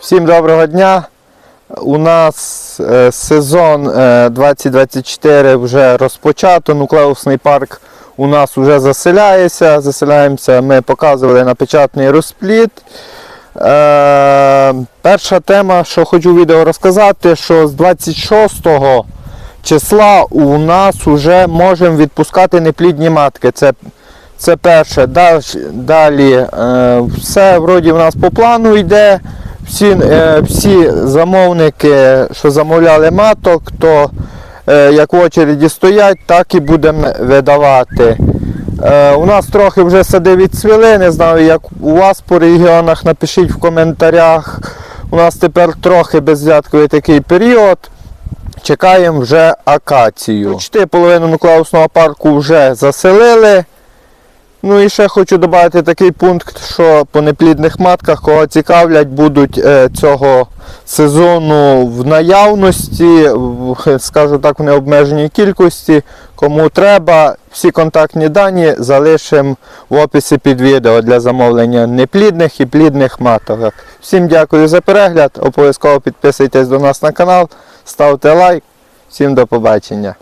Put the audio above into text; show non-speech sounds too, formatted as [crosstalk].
Всім доброго дня. У нас е, сезон е, 2024 вже розпочато. Нуклеусний парк у нас вже заселяється. Заселяємося, ми показували на печатний розпліт. Е, перша тема, що хочу відео розказати, що з 26 числа у нас вже можемо відпускати неплідні матки. Це це перше. Далі, е, все вроді в нас по плану йде. Всі, е, всі замовники, що замовляли маток, то е, як в очереді стоять, так і будемо видавати. Е, у нас трохи вже сади відцвіли, не знаю, як у вас по регіонах, напишіть в коментарях. У нас тепер трохи безвзятковий такий період. Чекаємо вже акацію. Почти половину нуклеусного парку вже заселили. Ну і ще хочу додати такий пункт, що по неплідних матках, кого цікавлять, будуть е, цього сезону в наявності, [laughs] скажу так, в необмеженій кількості. Кому треба, всі контактні дані залишимо в описі під відео для замовлення неплідних і плідних маток. Всім дякую за перегляд. Обов'язково підписуйтесь до нас на канал, ставте лайк. Всім до побачення.